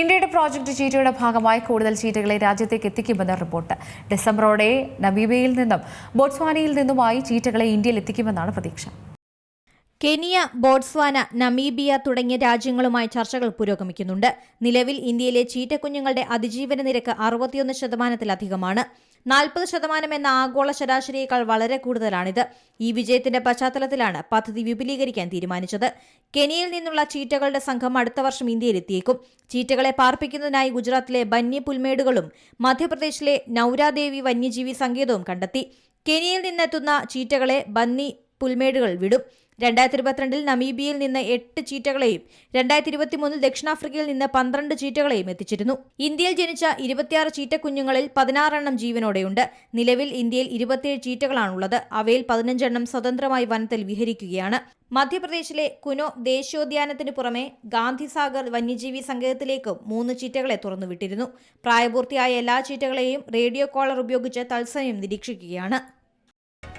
ഇന്ത്യയുടെ പ്രോജക്റ്റ് ചീറ്റയുടെ ഭാഗമായി കൂടുതൽ ചീറ്റകളെ രാജ്യത്തേക്ക് എത്തിക്കുമെന്ന് റിപ്പോർട്ട്. ഡിസംബറോടെ നബീബയിൽ നിന്നും ബോട്സ്വാനയിൽ നിന്നുമായി ചീറ്റകളെ ഇന്ത്യയിൽ എത്തിക്കുമെന്നാണ് പ്രതീക്ഷ. കെനിയ ബോട്സ്വാന നമീബിയ തുടങ്ങിയ രാജ്യങ്ങളുമായി ചർച്ചകൾ പുരോഗമിക്കുന്നുണ്ട്. നിലവിൽ ഇന്ത്യയിലെ ചീറ്റക്കുഞ്ഞുങ്ങളുടെ അതിജീവന നിരക്ക് അറുപത്തിയൊന്ന് ശതമാനത്തിലധികമാണ്. നാൽപ്പത് ശതമാനം എന്ന ആഗോള ശരാശരിയേക്കാൾ വളരെ കൂടുതലാണിത്. ഈ വിജയത്തിന്റെ പശ്ചാത്തലത്തിലാണ് പദ്ധതി വിപുലീകരിക്കാൻ തീരുമാനിച്ചത്. കെനിയിൽ നിന്നുള്ള ചീറ്റകളുടെ സംഘം അടുത്ത വർഷം ഇന്ത്യയിലെത്തിയേക്കും. ചീറ്റകളെ പാർപ്പിക്കുന്നതിനായി ഗുജറാത്തിലെ ബന്യ പുൽമേടുകളും മധ്യപ്രദേശിലെ നൌരാദേവി വന്യജീവി സങ്കേതവും കണ്ടെത്തി. കെനിയിൽ നിന്നെത്തുന്ന ചീറ്റകളെ ബന്നി പുൽമേടുകൾ വിടും. രണ്ടായിരത്തി ഇരുപത്തിരണ്ടിൽ നമീബിയയിൽ നിന്ന് എട്ട് ചീറ്റകളെയും രണ്ടായിരത്തി ഇരുപത്തിമൂന്നിൽ ദക്ഷിണാഫ്രിക്കയിൽ നിന്ന് പന്ത്രണ്ട് ചീറ്റകളെയും എത്തിച്ചിരുന്നു. ഇന്ത്യയിൽ ജനിച്ച ഇരുപത്തിയാറ് ചീറ്റക്കുഞ്ഞുങ്ങളിൽ പതിനാറെണ്ണം ജീവനോടെയുണ്ട്. നിലവിൽ ഇന്ത്യയിൽ ഇരുപത്തിയേഴ് ചീറ്റകളാണുള്ളത്. അവയിൽ പതിനഞ്ചെണ്ണം സ്വതന്ത്രമായി വനത്തിൽ വിഹരിക്കുകയാണ്. മധ്യപ്രദേശിലെ കുനോ ദേശീയോദ്യാനത്തിന് പുറമെ ഗാന്ധിസാഗർ വന്യജീവി സങ്കേതത്തിലേക്കും മൂന്ന് ചീറ്റകളെ തുറന്നുവിട്ടിരുന്നു. പ്രായപൂർത്തിയായ എല്ലാ ചീറ്റകളെയും റേഡിയോ കോളർ ഉപയോഗിച്ച് തത്സമയം നിരീക്ഷിക്കുകയാണ്.